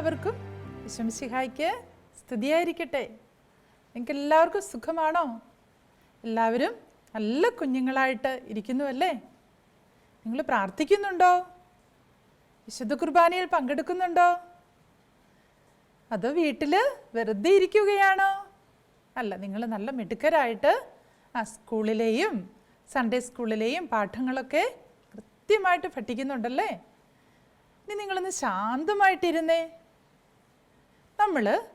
എല്ലാവർക്കും വിശംസിഹായ്ക്ക് സ്തുതിയായിരിക്കട്ടെ. നിങ്ങൾക്ക് എല്ലാവർക്കും സുഖമാണോ? എല്ലാവരും നല്ല കുഞ്ഞുങ്ങളായിട്ട് ഇരിക്കുന്നുവല്ലേ? നിങ്ങൾ പ്രാർത്ഥിക്കുന്നുണ്ടോ? വിശുദ്ധ കുർബാനയിൽ പങ്കെടുക്കുന്നുണ്ടോ? അതോ വീട്ടിൽ വെറുതെ ഇരിക്കുകയാണോ? അല്ല നിങ്ങൾ നല്ല മിടുക്കരായിട്ട് ആ സ്കൂളിലെയും സൺഡേ സ്കൂളിലെയും പാഠങ്ങളൊക്കെ കൃത്യമായിട്ട് പഠിക്കുന്നുണ്ടല്ലേ? ഇനി നിങ്ങളൊന്ന് ശാന്തമായിട്ടിരുന്നേ. നമ്മൾ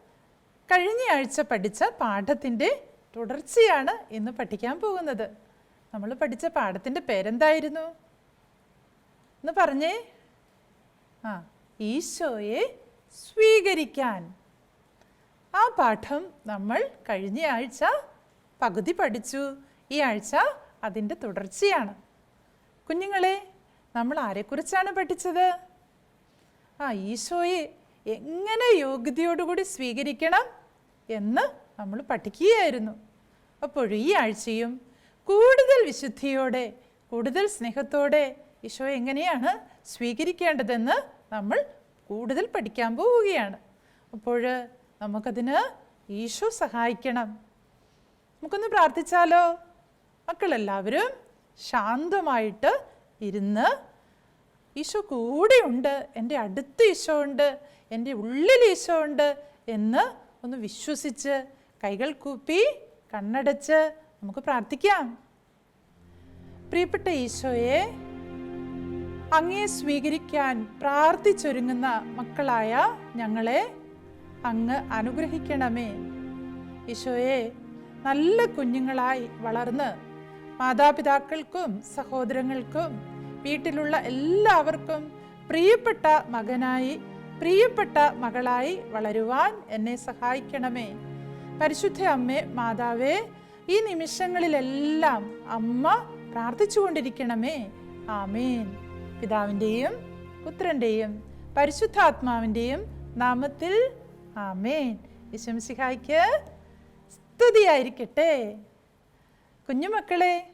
കഴിഞ്ഞ ആഴ്ച പഠിച്ച പാഠത്തിന്റെ തുടർച്ചയാണ് ഇന്ന് പഠിക്കാൻ പോകുന്നത്. നമ്മൾ പഠിച്ച പാഠത്തിന്റെ പേരെന്തായിരുന്നു? എന്ന് പറഞ്ഞേ. ആ ഈശോയെ സ്വീകരിക്കാൻ. ആ പാഠം നമ്മൾ കഴിഞ്ഞ ആഴ്ച പകുതി പഠിച്ചു. ഈ ആഴ്ച അതിന്റെ തുടർച്ചയാണ്. കുഞ്ഞുങ്ങളെ നമ്മൾ ആരെക്കുറിച്ചാണ് പഠിച്ചത്? ആ ഈശോയെ എങ്ങനെ യോഗ്യതയോടുകൂടി സ്വീകരിക്കണം എന്ന് നമ്മൾ പഠിക്കുകയായിരുന്നു. അപ്പോൾ ഈ ആഴ്ചയും കൂടുതൽ വിശുദ്ധിയോടെ കൂടുതൽ സ്നേഹത്തോടെ ഈശോ എങ്ങനെയാണ് സ്വീകരിക്കേണ്ടതെന്ന് നമ്മൾ കൂടുതൽ പഠിക്കാൻ പോവുകയാണ്. അപ്പോൾ നമുക്കതിന് ഈശോ സഹായിക്കണം. നമുക്കൊന്ന് പ്രാർത്ഥിച്ചാലോ? മക്കളെല്ലാവരും ശാന്തമായിട്ട് ഇരുന്ന് ഈശോ കൂടെയുണ്ട് എന്റെ അടുത്ത് ഈശോ ഉണ്ട് എന്റെ ഉള്ളിൽ ഈശോ ഉണ്ട് എന്ന് ഒന്ന് വിശ്വസിച്ച് കൈകൾ കൂപ്പി കണ്ണടച്ച് നമുക്ക് പ്രാർത്ഥിക്കാം. പ്രിയപ്പെട്ട ഈശോയെ അങ്ങേ സ്വീകരിക്കാൻ പ്രാർത്ഥിച്ചൊരുങ്ങുന്ന മക്കളായ ഞങ്ങളെ അങ്ങ് അനുഗ്രഹിക്കണമേ. ഈശോയെ നല്ല കുഞ്ഞുങ്ങളായി വളർന്ന് മാതാപിതാക്കൾക്കും സഹോദരങ്ങൾക്കും വീട്ടിലുള്ള എല്ലാവർക്കും പ്രിയപ്പെട്ട മകനായി പ്രിയപ്പെട്ട മകളായി വളരുവാൻ എന്നെ സഹായിക്കണമേ. പരിശുദ്ധ അമ്മേ മാതാവേ ഈ നിമിഷങ്ങളിലെല്ലാം അമ്മ പ്രാർത്ഥിച്ചുകൊണ്ടിരിക്കണമേ. ആമേൻ. പിതാവിന്റെയും പുത്രന്റെയും പരിശുദ്ധാത്മാവിന്റെയും നാമത്തിൽ ആമേൻ. വിശംസിഹായ്ക്ക് സ്തുതിയായിരിക്കട്ടെ. കുഞ്ഞുമക്കളെ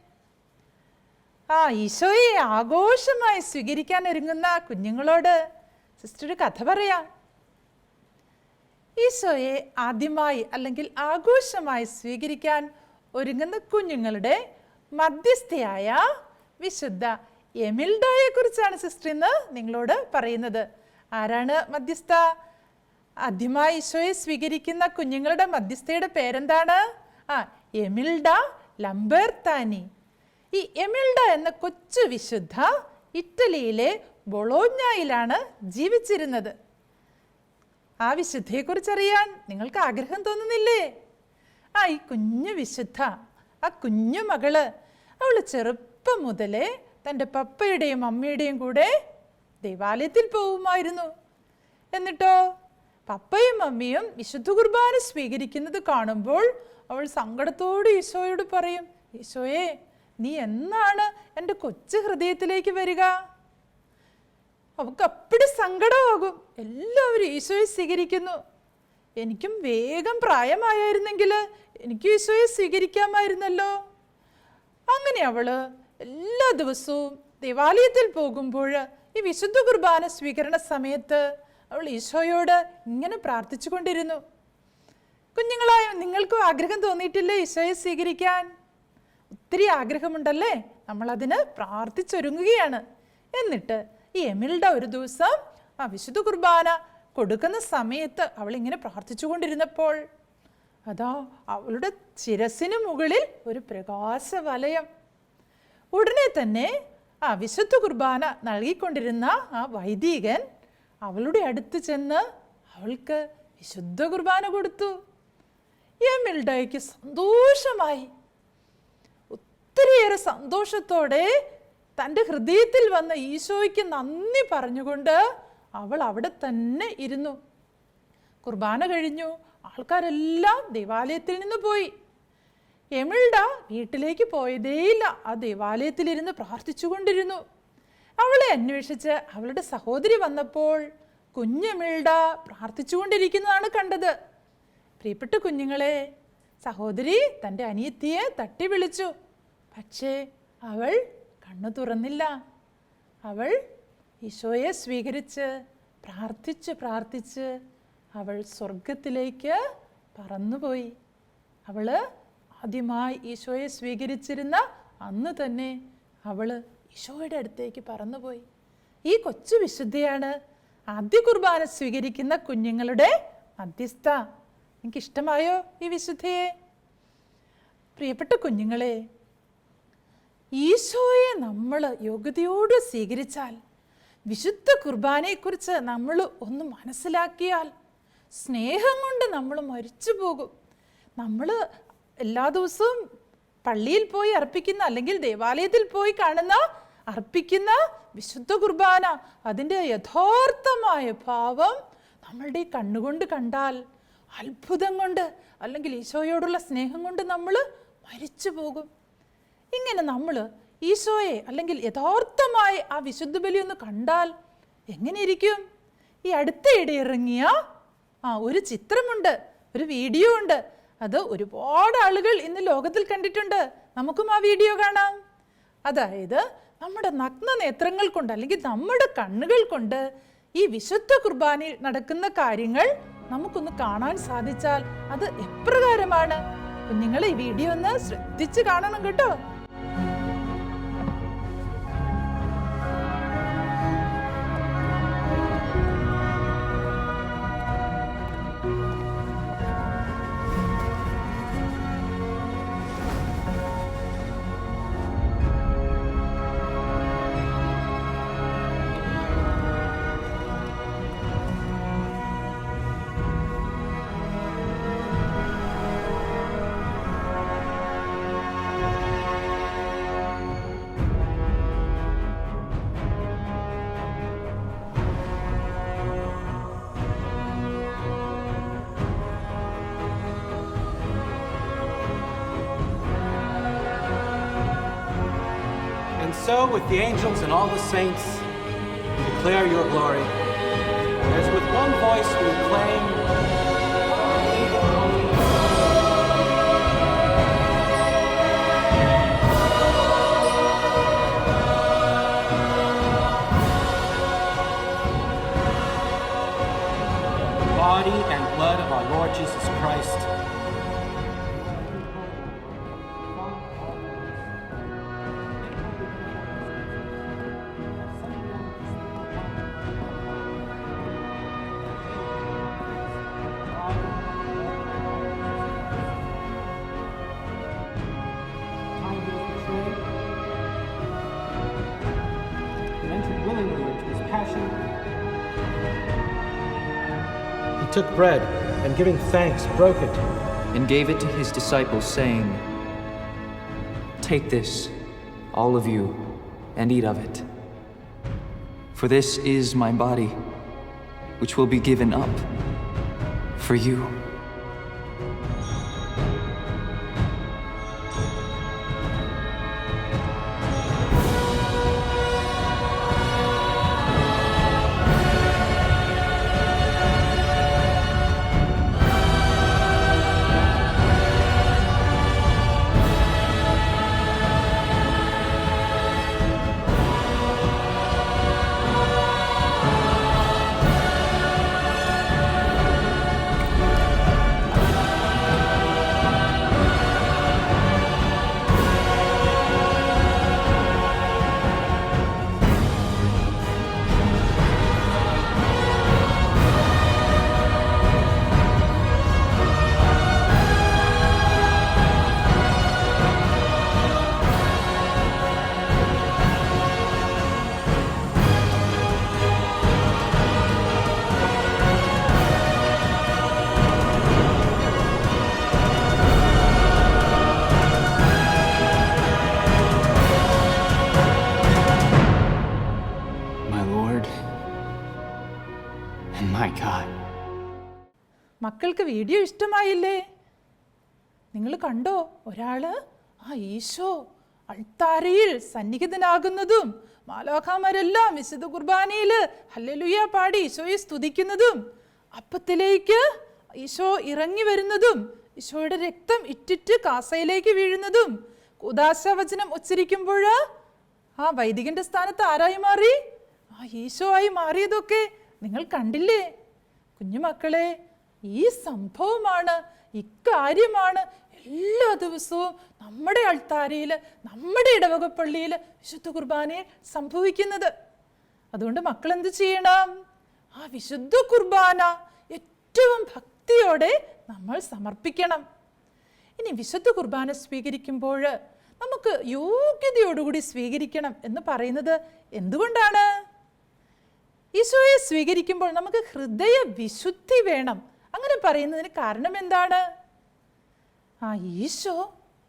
ആ ഈശോയെ ആഘോഷമായി സ്വീകരിക്കാൻ ഒരുങ്ങുന്ന കുഞ്ഞുങ്ങളോട് സിസ്റ്റർ ഒരു കഥ പറയാം. ഈശോയെ ആദ്യമായി അല്ലെങ്കിൽ ആഘോഷമായി സ്വീകരിക്കാൻ ഒരുങ്ങുന്ന കുഞ്ഞുങ്ങളുടെ മധ്യസ്ഥയായ വിശുദ്ധ എമിൽഡയെ കുറിച്ചാണ് സിസ്റ്റർ ഇന്ന് നിങ്ങളോട് പറയുന്നത്. ആരാണ് മധ്യസ്ഥ? ആദ്യമായി ഈശോയെ സ്വീകരിക്കുന്ന കുഞ്ഞുങ്ങളുടെ മധ്യസ്ഥയുടെ പേരെന്താണ്? ആ എമിൽഡ ലംബർത്താനി. ഈ എമിൽഡ എന്ന കൊച്ചു വിശുദ്ധ ഇറ്റലിയിലെ ബൊളോഞ്ഞായിലാണ് ജീവിച്ചിരുന്നത്. ആ വിശുദ്ധയെക്കുറിച്ചറിയാൻ നിങ്ങൾക്ക് ആഗ്രഹം തോന്നുന്നില്ലേ? ആ ഈ കുഞ്ഞു വിശുദ്ധ ആ കുഞ്ഞു മകൾ അവൾ ചെറുപ്പം മുതലേ തന്റെ പപ്പയുടെയും അമ്മയുടെയും കൂടെ ദേവാലയത്തിൽ പോകുമായിരുന്നു എന്നിട്ടോ പപ്പയും അമ്മയും വിശുദ്ധ കുർബാന സ്വീകരിക്കുന്നത് കാണുമ്പോൾ അവൾ സങ്കടത്തോട് ഈശോയോട് പറയും ഈശോയെ നീ എന്നാണ് എന്റെ കൊച്ചു ഹൃദയത്തിലേക്ക് വരിക? അവൾക്ക് അപ്പടി സങ്കടമാകും. എല്ലാവരും ഈശോയെ സ്വീകരിക്കുന്നു. എനിക്കും വേഗം പ്രായമായിരുന്നെങ്കിൽ എനിക്ക് ഈശോയെ സ്വീകരിക്കാമായിരുന്നല്ലോ. അങ്ങനെ അവൾ എല്ലാ ദിവസവും ദേവാലയത്തിൽ പോകുമ്പോൾ ഈ വിശുദ്ധ കുർബാന സ്വീകരണ സമയത്ത് അവൾ ഈശോയോട് ഇങ്ങനെ പ്രാർത്ഥിച്ചു കൊണ്ടിരുന്നു കുഞ്ഞുങ്ങളായ നിങ്ങൾക്കും ആഗ്രഹം തോന്നിയിട്ടില്ലേ ഈശോയെ സ്വീകരിക്കാൻ? ഒത്തിരി ആഗ്രഹമുണ്ടല്ലേ? നമ്മളതിന് പ്രാർത്ഥിച്ചൊരുങ്ങുകയാണ്. എന്നിട്ട് ഈ എമിൽഡ ഒരു ദിവസം ആ വിശുദ്ധ കുർബാന കൊടുക്കുന്ന സമയത്ത് അവൾ ഇങ്ങനെ പ്രാർത്ഥിച്ചു കൊണ്ടിരുന്നപ്പോൾ അതാ അവളുടെ ശിരസിന് മുകളിൽ ഒരു പ്രകാശ വലയം ഉടനെ തന്നെ ആ വിശുദ്ധ കുർബാന നൽകിക്കൊണ്ടിരുന്ന ആ വൈദികൻ അവളുടെ അടുത്ത് ചെന്ന് അവൾക്ക് വിശുദ്ധ കുർബാന കൊടുത്തു. എമിൽഡയ്ക്ക് സന്തോഷമായി. ഒത്തിരിയേറെ സന്തോഷത്തോടെ തന്റെ ഹൃദയത്തിൽ വന്ന ഈശോയ്ക്ക് നന്ദി പറഞ്ഞുകൊണ്ട് അവൾ അവിടെ തന്നെ ഇരുന്നു. കുർബാന കഴിഞ്ഞു. ആൾക്കാരെല്ലാം ദേവാലയത്തിൽ നിന്ന് പോയി. എമിൾഡ വീട്ടിലേക്ക് പോയതേയില്ല. ആ ദേവാലയത്തിലിരുന്ന് പ്രാർത്ഥിച്ചുകൊണ്ടിരുന്നു. അവളെ അന്വേഷിച്ച് അവളുടെ സഹോദരി വന്നപ്പോൾ കുഞ്ഞെമിൾഡ പ്രാർത്ഥിച്ചുകൊണ്ടിരിക്കുന്നതാണ് കണ്ടത്. പ്രിയപ്പെട്ട കുഞ്ഞുങ്ങളെ സഹോദരി തന്റെ അനിയത്തിയെ തട്ടി വിളിച്ചു പക്ഷേ അവൾ കണ്ണു തുറന്നില്ല. അവൾ ഈശോയെ സ്വീകരിച്ച് പ്രാർത്ഥിച്ച് പ്രാർത്ഥിച്ച് അവൾ സ്വർഗത്തിലേക്ക് പറന്നുപോയി. അവൾ ആദ്യമായി ഈശോയെ സ്വീകരിച്ചിരുന്ന അന്ന് തന്നെ അവൾ ഈശോയുടെ അടുത്തേക്ക് പറന്നുപോയി. ഈ കൊച്ചു വിശുദ്ധയാണ് ആദ്യ കുർബാന സ്വീകരിക്കുന്ന കുഞ്ഞുങ്ങളുടെ മധ്യസ്ഥ. നിങ്ങൾക്ക് ഇഷ്ടമായോ ഈ വിശുദ്ധയെ? പ്രിയപ്പെട്ട കുഞ്ഞുങ്ങളെ ഈശോയെ നമ്മൾ യോഗ്യതയോട് സ്വീകരിച്ചാൽ വിശുദ്ധ കുർബാനയെക്കുറിച്ച് നമ്മൾ ഒന്ന് മനസ്സിലാക്കിയാൽ സ്നേഹം കൊണ്ട് നമ്മൾ മരിച്ചു പോകും. നമ്മൾ എല്ലാ ദിവസവും പള്ളിയിൽ പോയി അർപ്പിക്കുന്ന അല്ലെങ്കിൽ ദേവാലയത്തിൽ പോയി കാണുന്ന അർപ്പിക്കുന്ന വിശുദ്ധ കുർബാന അതിന്റെ യഥാർത്ഥമായ ഭാവം നമ്മളുടെ കണ്ണുകൊണ്ട് കണ്ടാൽ അത്ഭുതം കൊണ്ട് അല്ലെങ്കിൽ ഈശോയോടുള്ള സ്നേഹം കൊണ്ട് നമ്മൾ മരിച്ചു പോകും. ഇങ്ങനെ നമ്മൾ ഈശോയെ അല്ലെങ്കിൽ യഥാർത്ഥമായി ആ വിശുദ്ധ ബലി ഒന്ന് കണ്ടാൽ എങ്ങനെ ഇരിക്കും? ഈ അടുത്തയിടെ ഇറങ്ങിയ ആ ഒരു ചിത്രമുണ്ട് ഒരു വീഡിയോ ഉണ്ട്. അത് ഒരുപാട് ആളുകൾ ഇന്ന് ലോകത്തിൽ കണ്ടിട്ടുണ്ട്. നമുക്കും ആ വീഡിയോ കാണാം. അതായത് നമ്മുടെ നഗ്ന നേത്രങ്ങൾ കൊണ്ട് അല്ലെങ്കിൽ നമ്മുടെ കണ്ണുകൾ കൊണ്ട് ഈ വിശുദ്ധ കുർബാനയിൽ നടക്കുന്ന കാര്യങ്ങൾ നമുക്കൊന്ന് കാണാൻ സാധിച്ചാൽ അത് എപ്രകാരമാണ്? കുഞ്ഞുങ്ങൾ ഈ വീഡിയോ ഒന്ന് ശ്രദ്ധിച്ച് കാണണം കേട്ടോ. And so, with the angels and all the saints, we declare your glory. As with one voice we acclaim, Body and blood of our Lord Jesus Christ. Willingly into his passion. He took bread and giving thanks broke it and gave it to his disciples, saying, Take this, all of you, and eat of it. For this is my body, which will be given up for you. God. മക്കൾക്ക് video ഇഷ്ടമായില്ലേ? നിങ്ങൾ കണ്ടോ? ഒരാൾ ആ ഈശോ അൾത്താരയിൽ സന്നിഹിതനാകുന്നതും മാലാഖാമാരെല്ലാം വിശുദ്ധ കുർബാനയിൽ hallelujah പാടി ഈശോയെ സ്തുതിക്കുന്നതും അപ്പത്തിലേക്ക് ഈശോ ഇറങ്ങി വരുന്നതും ഈശോയുടെ രക്തം ഇറ്റിറ്റ് കാസയിലേക്ക് വീഴുന്നതും ഉദാശവചനം ഉച്ചരിക്കുമ്പോൾ ആ വൈദികന്റെ സ്ഥാനത്ത് ആരായി മാറി? ആ ഈശോ ആയി മാറിയതൊക്കെ നിങ്ങൾ കണ്ടില്ലേ? കുഞ്ഞുമക്കളെ ഈ സംഭവമാണ് ഇക്കാര്യമാണ് എല്ലാ ദിവസവും നമ്മുടെ അൾത്താരയിൽ നമ്മുടെ ഇടവകപ്പള്ളിയിൽ വിശുദ്ധ കുർബാനയിൽ സംഭവിക്കുന്നത്. അതുകൊണ്ട് മക്കൾ എന്ത് ചെയ്യണം? ആ വിശുദ്ധ കുർബാന ഏറ്റവും ഭക്തിയോടെ നമ്മൾ സമർപ്പിക്കണം. ഇനി വിശുദ്ധ കുർബാന സ്വീകരിക്കുമ്പോൾ നമുക്ക് യോഗ്യതയോടുകൂടി സ്വീകരിക്കണം എന്ന് പറയുന്നത് എന്തുകൊണ്ടാണ്? ഈശോയെ സ്വീകരിക്കുമ്പോൾ നമുക്ക് ഹൃദയ വിശുദ്ധി വേണം. അങ്ങനെ പറയുന്നതിന് കാരണം എന്താണ്? ആ ഈശോ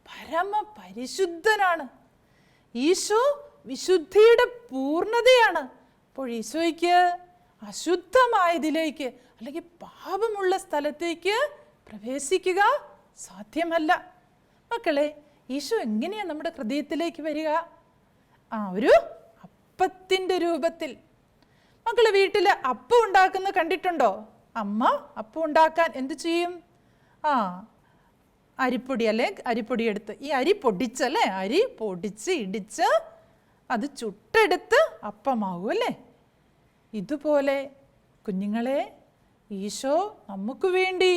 പരമ പരിശുദ്ധനാണ് ഈശോ വിശുദ്ധിയുടെ പൂർണതയാണ്. അപ്പോൾ ഈശോയ്ക്ക് അശുദ്ധമായതിലേക്ക് അല്ലെങ്കിൽ പാപമുള്ള സ്ഥലത്തേക്ക് പ്രവേശിക്കുക സാധ്യമല്ല. മക്കളെ ഈശോ എങ്ങനെയാണ് നമ്മുടെ ഹൃദയത്തിലേക്ക് വരിക? ആ ഒരു അപ്പത്തിന്റെ രൂപത്തിൽ. മക്കൾ വീട്ടിൽ അപ്പം ഉണ്ടാക്കുന്ന കണ്ടിട്ടുണ്ടോ? അമ്മ അപ്പം ഉണ്ടാക്കാൻ എന്ത് ചെയ്യും? ആ അരിപ്പൊടി അല്ലേ? അരിപ്പൊടി എടുത്ത് ഈ അരി പൊടിച്ചല്ലേ? അരി പൊടിച്ച് ഇടിച്ച് അത് ചുട്ടെടുത്ത് അപ്പമാകും അല്ലേ? ഇതുപോലെ കുഞ്ഞുങ്ങളെ ഈശോ നമുക്ക് വേണ്ടി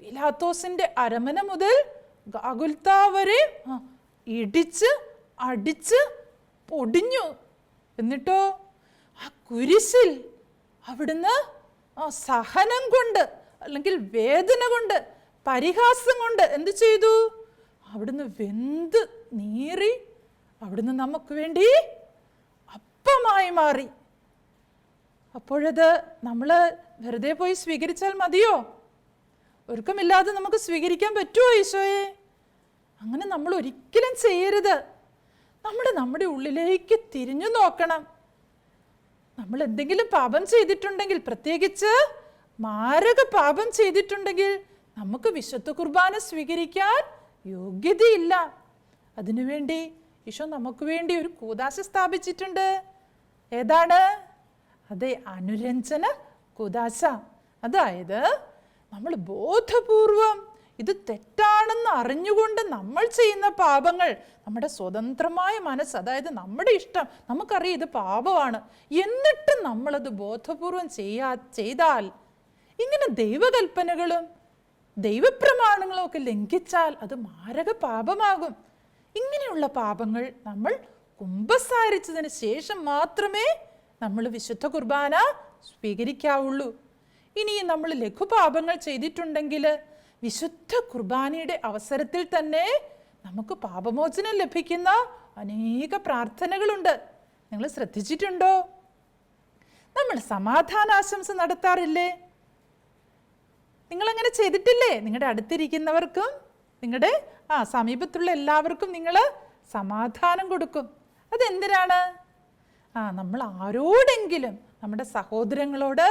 പിലാത്തോസിന്റെ അരമന മുതൽ ഗാഗുൽത്ത വരെ ഇടിച്ച് അടിച്ച് പൊടിഞ്ഞു. എന്നിട്ടോ ആ കുരിശിൽ അവിടുന്ന് ആ സഹനം കൊണ്ട് അല്ലെങ്കിൽ വേദന കൊണ്ട് പരിഹാസം കൊണ്ട് എന്ത് ചെയ്തു? അവിടുന്ന് വെന്ത് നീറി അവിടുന്ന് നമുക്ക് വേണ്ടി അപ്പമായി മാറി. അപ്പോഴത് നമ്മൾ വെറുതെ പോയി സ്വീകരിച്ചാൽ മതിയോ? ഒരുക്കമില്ലാതെ നമുക്ക് സ്വീകരിക്കാൻ പറ്റുമോ ഈശോയെ? അങ്ങനെ നമ്മൾ ഒരിക്കലും ചെയ്യരുത്. നമ്മൾ നമ്മുടെ ഉള്ളിലേക്ക് തിരിഞ്ഞു നോക്കണം. നമ്മൾ എന്തെങ്കിലും പാപം ചെയ്തിട്ടുണ്ടെങ്കിൽ പ്രത്യേകിച്ച് മാരക പാപം ചെയ്തിട്ടുണ്ടെങ്കിൽ നമുക്ക് വിശുദ്ധ കുർബാന സ്വീകരിക്കാൻ യോഗ്യതയില്ല. അതിനുവേണ്ടി ഈശോ നമുക്ക് വേണ്ടി ഒരു കൂതാശ സ്ഥാപിച്ചിട്ടുണ്ട്. ഏതാണ്? അതെ അനുരഞ്ജന കൂതാശ അതായത് നമ്മൾ ബോധപൂർവം ഇത് തെറ്റാണെന്ന് അറിഞ്ഞുകൊണ്ട് നമ്മൾ ചെയ്യുന്ന പാപങ്ങൾ നമ്മുടെ സ്വതന്ത്രമായ മനസ്സ് അതായത് നമ്മുടെ ഇഷ്ടം നമുക്കറിയാം ഇത് പാപമാണ്. എന്നിട്ട് നമ്മളത് ബോധപൂർവം ചെയ്യാ ചെയ്താൽ ഇങ്ങനെ ദൈവകൽപ്പനകളും ദൈവപ്രമാണങ്ങളും ഒക്കെ ലംഘിച്ചാൽ അത് മാരക പാപമാകും. ഇങ്ങനെയുള്ള പാപങ്ങൾ നമ്മൾ കുംഭസാരിച്ചതിന് ശേഷം മാത്രമേ നമ്മൾ വിശുദ്ധ കുർബാന സ്വീകരിക്കാവുള്ളൂ. ഇനി നമ്മൾ ലഘുപാപങ്ങൾ ചെയ്തിട്ടുണ്ടെങ്കിൽ വിശുദ്ധ കുർബാനയുടെ അവസരത്തിൽ തന്നെ നമുക്ക് പാപമോചനം ലഭിക്കുന്ന അനേക പ്രാർത്ഥനകളുണ്ട്. നിങ്ങൾ ശ്രദ്ധിച്ചിട്ടുണ്ടോ? നമ്മൾ സമാധാനാശംസ നടത്താറില്ലേ? നിങ്ങൾ അങ്ങനെ ചെയ്തിട്ടില്ലേ? നിങ്ങളുടെ അടുത്തിരിക്കുന്നവർക്കും നിങ്ങളുടെ ആ സമീപത്തുള്ള എല്ലാവർക്കും നിങ്ങൾ സമാധാനം കൊടുക്കും. അതെന്തിനാണ്? ആ നമ്മൾ ആരോടെങ്കിലും നമ്മുടെ സഹോദരങ്ങളോട്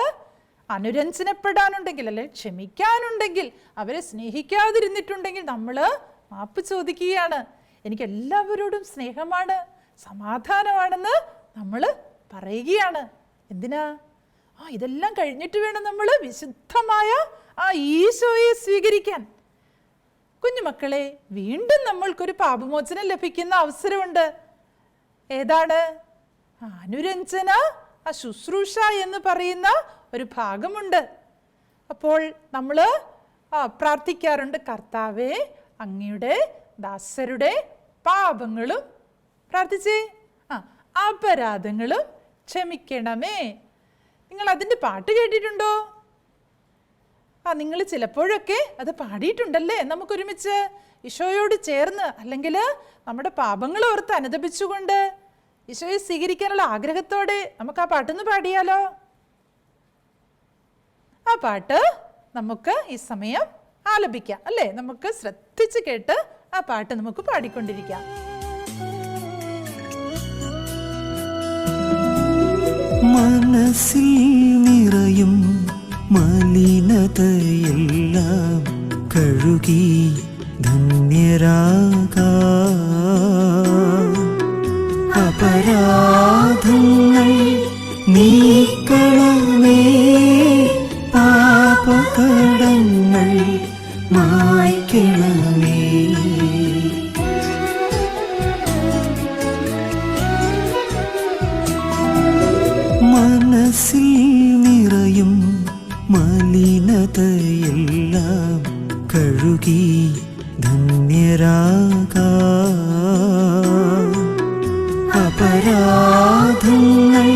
അനുരഞ്ജനപ്പെടാനുണ്ടെങ്കിൽ അല്ലെ ക്ഷമിക്കാനുണ്ടെങ്കിൽ അവരെ സ്നേഹിക്കാതിരുന്നിട്ടുണ്ടെങ്കിൽ നമ്മൾ മാപ്പ് ചോദിക്കുകയാണ്. എനിക്ക് എല്ലാവരോടും സ്നേഹമാണ് സമാധാനമാണെന്ന് നമ്മൾ പറയുകയാണ്. എന്തിനാ? ആ ഇതെല്ലാം കഴിഞ്ഞിട്ട് വേണം നമ്മൾ വിശുദ്ധമായ ആ ഈശോയെ സ്വീകരിക്കാൻ. കുഞ്ഞുമക്കളെ വീണ്ടും നമ്മൾക്കൊരു പാപമോചനം ലഭിക്കുന്ന അവസരമുണ്ട്. ഏതാണ്? അനുരഞ്ജന ആ ശുശ്രൂഷ എന്ന് പറയുന്ന ഒരു ഭാഗമുണ്ട്. അപ്പോൾ നമ്മൾ പ്രാർത്ഥിക്കാറുണ്ട് കർത്താവേ അങ്ങയുടെ ദാസരുടെ പാപങ്ങളും പ്രാർത്ഥിച്ചേ. ആ അപരാധങ്ങളും ക്ഷമിക്കണമേ. നിങ്ങൾ അതിന്റെ പാട്ട് കേട്ടിട്ടുണ്ടോ? ആ നിങ്ങൾ ചിലപ്പോഴൊക്കെ അത് പാടിയിട്ടുണ്ടല്ലേ? നമുക്കൊരുമിച്ച് ഈശോയോട് ചേർന്ന് അല്ലെങ്കിൽ നമ്മുടെ പാപങ്ങൾ ഓർത്ത് അനുദപിച്ചുകൊണ്ട് ഈശോയെ സ്വീകരിക്കാനുള്ള ആഗ്രഹത്തോടെ നമുക്ക് ആ പാട്ടൊന്ന് പാടിയാലോ? ആ പാട്ട് നമുക്ക് ഈ സമയം ആലപിക്കാം അല്ലേ? നമുക്ക് ശ്രദ്ധിച്ച് കേട്ട് ആ പാട്ട് നമുക്ക് പാടിക്കൊണ്ടിരിക്കാം. മനസ്സിൽ നിറയും മലിനതയെല്ലാം കഴുകി ധന്യരാക. അപരാധങ്ങൾ നീക്കളമേ കഴുകി ധന്യരാകാ. അപരാധങ്ങൾ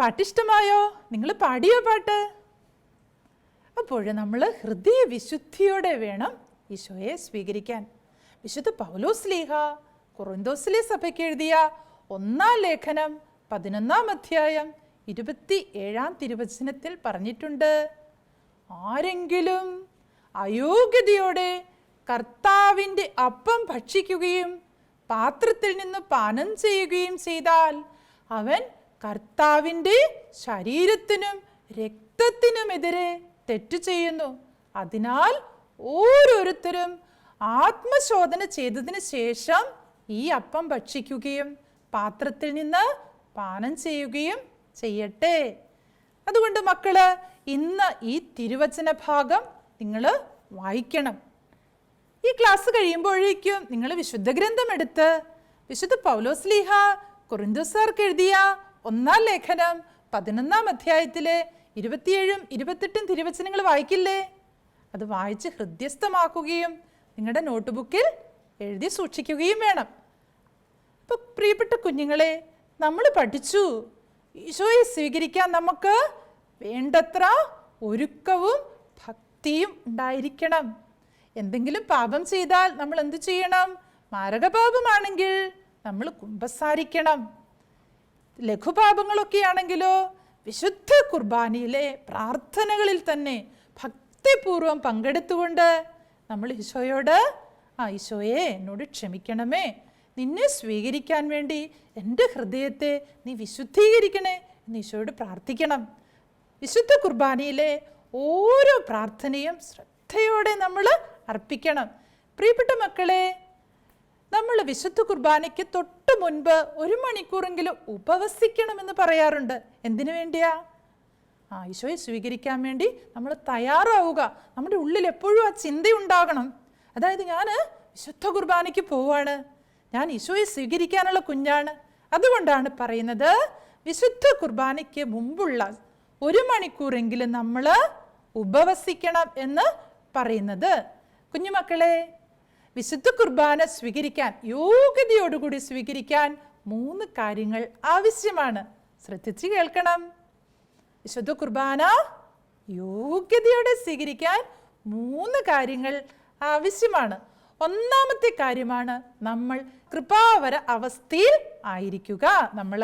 പാട്ടിഷ്ടമായോ? നിങ്ങൾ പാടിയോ പാട്ട്? അപ്പോൾ നമ്മൾ ഹൃദയ വിശുദ്ധിയോടെ വേണം ഈശോയെ സ്വീകരിക്കാൻ. വിശുദ്ധ പൗലോസ് ലീഹ കൊറിന്തോസിലെ സഭയ്ക്ക് എഴുതിയ ഒന്നാം ലേഖനം പതിനൊന്നാം അധ്യായം ഇരുപത്തി ഏഴാം തിരുവചനത്തിൽ പറഞ്ഞിട്ടുണ്ട്. ആരെങ്കിലും അയോഗ്യതയോടെ കർത്താവിന്റെ അപ്പം ഭക്ഷിക്കുകയും പാത്രത്തിൽ നിന്ന് പാനം ചെയ്യുകയും ചെയ്താൽ അവൻ കർത്താവിന്റെ ശരീരത്തിനും രക്തത്തിനുമെതിരെ തെറ്റു ചെയ്യുന്നു. അതിനാൽ ഓരോരുത്തരും ആത്മശോധന ചെയ്തതിന് ശേഷം ഈ അപ്പം ഭക്ഷിക്കുകയും പാത്രത്തിൽ നിന്ന് പാനം ചെയ്യുകയും ചെയ്യട്ടെ. അതുകൊണ്ട് മക്കൾ ഇന്ന് ഈ തിരുവചന ഭാഗം നിങ്ങൾ വായിക്കണം. ഈ ക്ലാസ് കഴിയുമ്പോഴേക്കും നിങ്ങൾ വിശുദ്ധ ഗ്രന്ഥം എടുത്ത് വിശുദ്ധ പൗലോസ് ലീഹ കുറിന്തോസാർക്ക് എഴുതിയ ഒന്നാം ലേഖനം പതിനൊന്നാം അധ്യായത്തിലെ ഇരുപത്തിയേഴും ഇരുപത്തെട്ടും തിരുവചനങ്ങൾ വായിക്കില്ലേ? അത് വായിച്ച് ഹൃദ്യസ്ഥമാക്കുകയും നിങ്ങളുടെ നോട്ട്ബുക്കിൽ എഴുതി സൂക്ഷിക്കുകയും വേണം. അപ്പോൾ പ്രിയപ്പെട്ട കുഞ്ഞുങ്ങളെ നമ്മൾ പഠിച്ചു. ഈശോയെ സ്വീകരിക്കാൻ നമുക്ക് വേണ്ടത്ര ഒരുക്കവും ഭക്തിയും ഉണ്ടായിരിക്കണം. എന്തെങ്കിലും പാപം ചെയ്താൽ നമ്മൾ എന്ത് ചെയ്യണം? മാരകപാപമാണെങ്കിൽ നമ്മൾ കുമ്പസാരിക്കണം. ലഘുപാപങ്ങളൊക്കെ ആണെങ്കിലോ വിശുദ്ധ കുർബാനയിലെ പ്രാർത്ഥനകളിൽ തന്നെ ഭക്തിപൂർവം പങ്കെടുത്തുകൊണ്ട് നമ്മൾ ഈശോയോട് ആ ഈശോയെ എന്നോട് ക്ഷമിക്കണമേ. നിന്നെ സ്വീകരിക്കാൻ വേണ്ടി എന്റെ ഹൃദയത്തെ നീ വിശുദ്ധീകരിക്കണേ എന്ന് ഈശോയോട് പ്രാർത്ഥിക്കണം. വിശുദ്ധ കുർബാനയിലെ ഓരോ പ്രാർത്ഥനയും ശ്രദ്ധയോടെ നമ്മൾ അർപ്പിക്കണം. പ്രിയപ്പെട്ട മക്കളെ നമ്മൾ വിശുദ്ധ കുർബാനയ്ക്ക് തൊട്ട് മുൻപ് ഒരു മണിക്കൂറെങ്കിലും ഉപവസിക്കണമെന്ന് പറയാറുണ്ട്. എന്തിനു വേണ്ടിയാ? ആ ഈശോയെ സ്വീകരിക്കാൻ വേണ്ടി നമ്മൾ തയ്യാറാവുക. നമ്മുടെ ഉള്ളിൽ എപ്പോഴും ആ ചിന്തയുണ്ടാകണം. അതായത് ഞാൻ വിശുദ്ധ കുർബാനയ്ക്ക് പോവാണ്. ഞാൻ ഈശോയെ സ്വീകരിക്കാനുള്ള കുഞ്ഞാണ്. അതുകൊണ്ടാണ് പറയുന്നത് വിശുദ്ധ കുർബാനയ്ക്ക് മുമ്പുള്ള ഒരു മണിക്കൂറെങ്കിലും നമ്മൾ ഉപവസിക്കണം എന്ന് പറയുന്നത്. കുഞ്ഞുമക്കളെ വിശുദ്ധ കുർബാന സ്വീകരിക്കാൻ യോഗ്യതയോടുകൂടി സ്വീകരിക്കാൻ മൂന്ന് കാര്യങ്ങൾ ആവശ്യമാണ്. ശ്രദ്ധിച്ച് കേൾക്കണം. വിശുദ്ധ കുർബാന യോഗ്യതയോടെ സ്വീകരിക്കാൻ മൂന്ന് കാര്യങ്ങൾ ആവശ്യമാണ്. ഒന്നാമത്തെ കാര്യമാണ് നമ്മൾ കൃപാവര അവസ്ഥയിൽ ആയിരിക്കുക. നമ്മൾ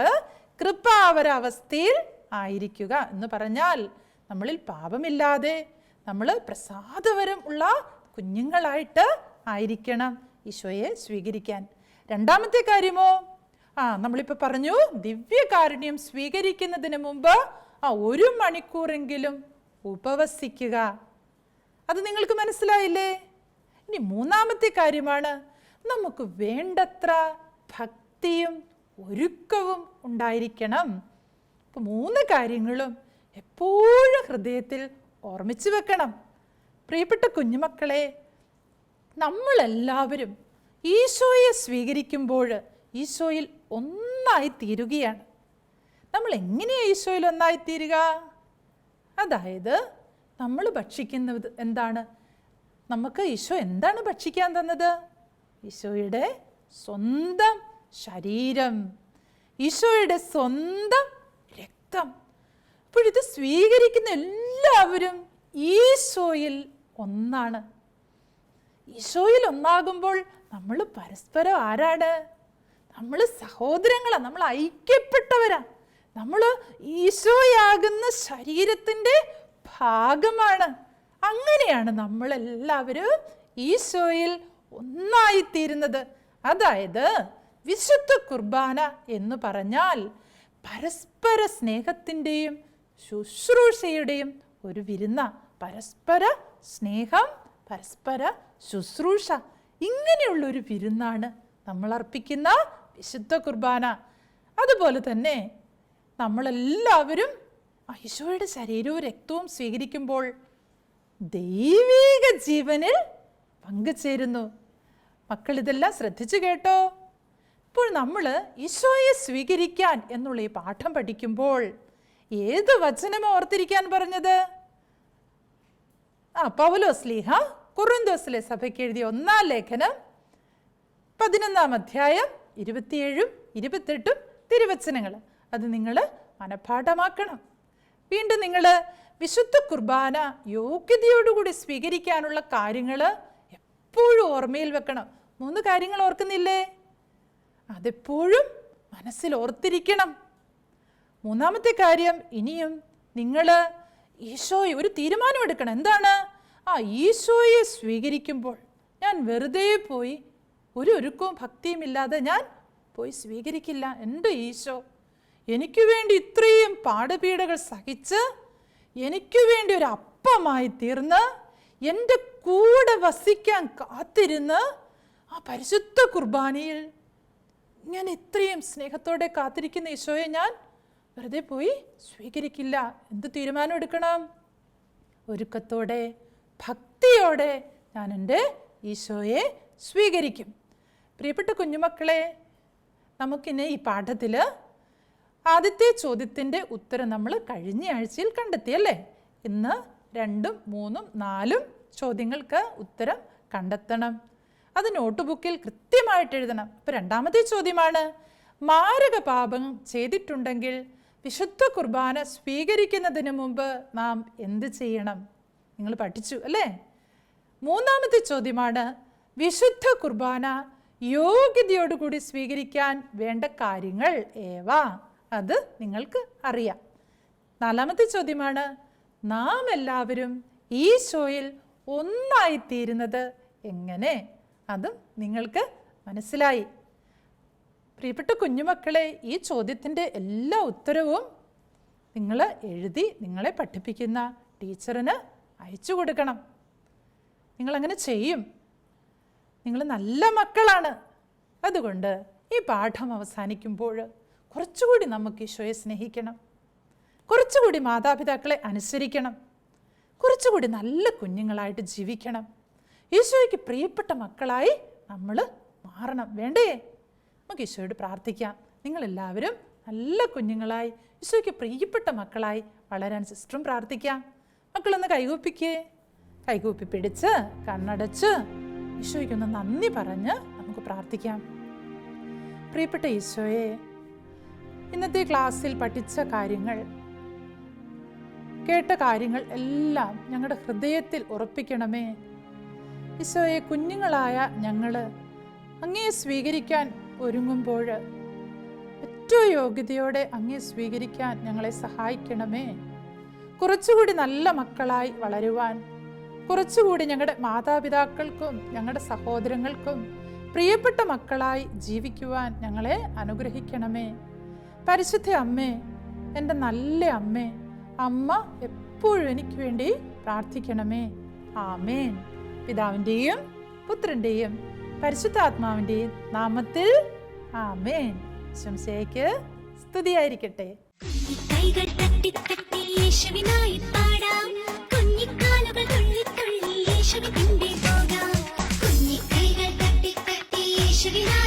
കൃപാവര അവസ്ഥയിൽ ആയിരിക്കുക എന്ന് പറഞ്ഞാൽ നമ്മളിൽ പാപമില്ലാതെ നമ്മൾ പ്രസാദവരം ഉള്ള കുഞ്ഞുങ്ങളായിട്ട് ആയിരിക്കണം ഈശോയെ സ്വീകരിക്കാൻ. രണ്ടാമത്തെ കാര്യമോ? ആ നമ്മളിപ്പോൾ പറഞ്ഞു ദിവ്യകാരുണ്യം സ്വീകരിക്കുന്നതിന് മുമ്പ് ആ ഒരു മണിക്കൂറെങ്കിലും ഉപവസിക്കുക. അത് നിങ്ങൾക്ക് മനസ്സിലായില്ലേ? ഇനി മൂന്നാമത്തെ കാര്യമാണ് നമുക്ക് വേണ്ടത്ര ഭക്തിയും ഒരുക്കവും ഉണ്ടായിരിക്കണം. ഇപ്പം മൂന്ന് കാര്യങ്ങളും എപ്പോഴും ഹൃദയത്തിൽ ഓർമ്മിച്ചു വെക്കണം. പ്രിയപ്പെട്ട കുഞ്ഞുമക്കളെ നമ്മളെല്ലാവരും ഈശോയെ സ്വീകരിക്കുമ്പോൾ ഈശോയിൽ ഒന്നായി തീരുകയാണ്. നമ്മൾ എങ്ങനെയാണ് ഈശോയിൽ ഒന്നായി തീരുക? അതായത് നമ്മൾ ഭക്ഷിക്കുന്നത് എന്താണ്? നമുക്ക് ഈശോ എന്താണ് ഭക്ഷിക്കാൻ തന്നത്? ഈശോയുടെ സ്വന്തം ശരീരം. ഈശോയുടെ സ്വന്തം രക്തം. അപ്പോഴിത് സ്വീകരിക്കുന്ന എല്ലാവരും ഈശോയിൽ ഒന്നാണ്. ഈശോയിൽ ഒന്നാകുമ്പോൾ നമ്മൾ പരസ്പരം ആരാണ്? നമ്മൾ സഹോദരങ്ങളാണ് നമ്മൾ ഐക്യപ്പെട്ടവരാ. നമ്മൾ ഈശോയാകുന്ന ശരീരത്തിന്റെ ഭാഗമാണ്. അങ്ങനെയാണ് നമ്മളെല്ലാവരും ഈശോയിൽ ഒന്നായിത്തീരുന്നത്. അതായത് വിശുദ്ധ കുർബാന എന്ന് പറഞ്ഞാൽ പരസ്പര സ്നേഹത്തിന്റെയും ശുശ്രൂഷയുടെയും ഒരു വിരുന്ന. പരസ്പര സ്നേഹം പരസ്പര ശുശ്രൂഷ ഇങ്ങനെയുള്ളൊരു വിരുന്നാണ് നമ്മൾ അർപ്പിക്കുന്ന വിശുദ്ധ കുർബാന. അതുപോലെ തന്നെ നമ്മളെല്ലാവരും ഈശോയുടെ ശരീരവും രക്തവും സ്വീകരിക്കുമ്പോൾ ദൈവീക ജീവനിൽ പങ്കുചേരുന്നു. മക്കൾ ഇതെല്ലാം ശ്രദ്ധിച്ചു കേട്ടോ. ഇപ്പോൾ നമ്മൾ ഈശോയെ സ്വീകരിക്കാൻ എന്നുള്ള ഈ പാഠം പഠിക്കുമ്പോൾ ഏത് വചനം ഓർത്തിരിക്കാൻ പറഞ്ഞത്? ആ പൗലോസ് ലീഹ കുറുന്തോസിലെ സഭയ്ക്ക് എഴുതിയ ഒന്നാം ലേഖനം പതിനൊന്നാം അധ്യായം ഇരുപത്തിയേഴും ഇരുപത്തെട്ടും തിരുവചനങ്ങൾ. അത് നിങ്ങൾ മനഃപ്പാഠമാക്കണം. വീണ്ടും നിങ്ങൾ വിശുദ്ധ കുർബാന യോഗ്യതയോടുകൂടി സ്വീകരിക്കാനുള്ള കാര്യങ്ങൾ എപ്പോഴും ഓർമ്മയിൽ വെക്കണം. മൂന്ന് കാര്യങ്ങൾ ഓർക്കുന്നില്ലേ? അതെപ്പോഴും മനസ്സിൽ ഓർത്തിരിക്കണം. മൂന്നാമത്തെ കാര്യം ഇനിയും നിങ്ങൾ ഈശോയെ ഒരു തീരുമാനം എടുക്കണം. എന്താണ്? ആ ഈശോയെ സ്വീകരിക്കുമ്പോൾ ഞാൻ വെറുതെ പോയി ഒരു ഒരുക്കവും ഭക്തിയും ഇല്ലാതെ ഞാൻ പോയി സ്വീകരിക്കില്ല. എന്റെ ഈശോ? എനിക്ക് വേണ്ടി ഇത്രയും പാഠപീഠകൾ സഹിച്ച് എനിക്ക് വേണ്ടി ഒരു അപ്പമായി തീർന്ന് എന്റെ കൂടെ വസിക്കാൻ കാത്തിരുന്ന് ആ പരിശുദ്ധ കുർബാനയിൽ ഞാൻ ഇത്രയും സ്നേഹത്തോടെ കാത്തിരിക്കുന്ന ഈശോയെ ഞാൻ വെറുതെ പോയി സ്വീകരിക്കില്ല. എന്ത് തീരുമാനം എടുക്കണം? ഒരുക്കത്തോടെ ഭക്തിയോടെ ഞാൻ എന്റെ ഈശോയെ സ്വീകരിക്കും. പ്രിയപ്പെട്ട കുഞ്ഞുമക്കളെ നമുക്കിന്ന് ഈ പാഠത്തിൽ ആദ്യത്തെ ചോദ്യത്തിന്റെ ഉത്തരം നമ്മൾ കഴിഞ്ഞ ആഴ്ചയിൽ കണ്ടെത്തിയല്ലേ ഇന്ന് രണ്ടും മൂന്നും നാലും ചോദ്യങ്ങൾക്ക് ഉത്തരം കണ്ടെത്തണം. അത് നോട്ട് ബുക്കിൽ കൃത്യമായിട്ട് എഴുതണം. ഇപ്പം രണ്ടാമത്തെ ചോദ്യമാണ് മാരക പാപം ചെയ്തിട്ടുണ്ടെങ്കിൽ വിശുദ്ധ കുർബാന സ്വീകരിക്കുന്നതിന് മുമ്പ് നാം എന്ത് ചെയ്യണം? നിങ്ങൾ പഠിച്ചു അല്ലേ? മൂന്നാമത്തെ ചോദ്യമാണ് വിശുദ്ധ കുർബാന യോഗ്യതയോടുകൂടി സ്വീകരിക്കാൻ വേണ്ട കാര്യങ്ങൾ ഏവ? അത് നിങ്ങൾക്ക് അറിയാം. നാലാമത്തെ ചോദ്യമാണ് നാം എല്ലാവരും ഈ ഈശോയിൽ ഒന്നായിത്തീരുന്നത് എങ്ങനെ? അതും നിങ്ങൾക്ക് മനസ്സിലായി. പ്രിയപ്പെട്ട കുഞ്ഞുമക്കളെ ഈ ചോദ്യത്തിന്റെ എല്ലാ ഉത്തരവും നിങ്ങൾ എഴുതി നിങ്ങളെ പഠിപ്പിക്കുന്ന ടീച്ചറിന് അയച്ചു കൊടുക്കണം. നിങ്ങളങ്ങനെ ചെയ്യും. നിങ്ങൾ നല്ല മക്കളാണ്. അതുകൊണ്ട് ഈ പാഠം അവസാനിക്കുമ്പോൾ കുറച്ചുകൂടി നമുക്ക് ഈശോയെ സ്നേഹിക്കണം. കുറച്ചുകൂടി മാതാപിതാക്കളെ അനുസരിക്കണം. കുറച്ചുകൂടി നല്ല കുഞ്ഞുങ്ങളായിട്ട് ജീവിക്കണം. ഈശോയ്ക്ക് പ്രിയപ്പെട്ട മക്കളായി നമ്മൾ മാറണം. വേണ്ടേ? നമുക്ക് ഈശോയോട് പ്രാർത്ഥിക്കാം. നിങ്ങളെല്ലാവരും നല്ല കുഞ്ഞുങ്ങളായി ഈശോയ്ക്ക് പ്രിയപ്പെട്ട മക്കളായി വളരാൻ സിസ്റ്ററും പ്രാർത്ഥിക്കാം. മക്കളൊന്ന് കൈകൂപ്പിക്കേ. കൈകൂപ്പി പിടിച്ച് കണ്ണടച്ച് ഈശോയ്ക്കൊന്ന് നന്ദി പറഞ്ഞ് നമുക്ക് പ്രാർത്ഥിക്കാം. പ്രിയപ്പെട്ട ഈശോയെ ഇന്നത്തെ ക്ലാസ്സിൽ പഠിച്ച കാര്യങ്ങൾ കേട്ട കാര്യങ്ങൾ എല്ലാം ഞങ്ങളുടെ ഹൃദയത്തിൽ ഉറപ്പിക്കണമേ. ഈശോയെ കുഞ്ഞുങ്ങളായ ഞങ്ങൾ അങ്ങേ സ്വീകരിക്കാൻ ഒരുങ്ങുമ്പോൾ ഏറ്റവും യോഗ്യതയോടെ അങ്ങേ സ്വീകരിക്കാൻ ഞങ്ങളെ സഹായിക്കണമേ. കുറച്ചുകൂടി നല്ല മക്കളായി വളരുവാൻ കുറച്ചുകൂടി ഞങ്ങളുടെ മാതാപിതാക്കൾക്കും ഞങ്ങളുടെ സഹോദരങ്ങൾക്കും പ്രിയപ്പെട്ട മക്കളായി ജീവിക്കുവാൻ ഞങ്ങളെ അനുഗ്രഹിക്കണമേ. പരിശുദ്ധ അമ്മേ എന്റെ നല്ല അമ്മേ അമ്മ എപ്പോഴും എനിക്ക് വേണ്ടി പ്രാർത്ഥിക്കണമേ. ആമേൻ. പിതാവിന്റെയും പുത്രന്റെയും പരിശുദ്ധാത്മാവിന്റെയും നാമത്തിൽ ആമേൻ. ശംസയ്ക്ക് സ്തുതിയായിരിക്കട്ടെ. കൈകൾ തട്ടി തട്ടി യേശുവിനായി പാടാം. കുഞ്ഞിക്കാലുകൾ തുള്ളി തുള്ളി യേശുവിന്റെ പോകാം കുഞ്ഞിക്കൈകൾ തട്ടി തട്ടി യേശുവിനായി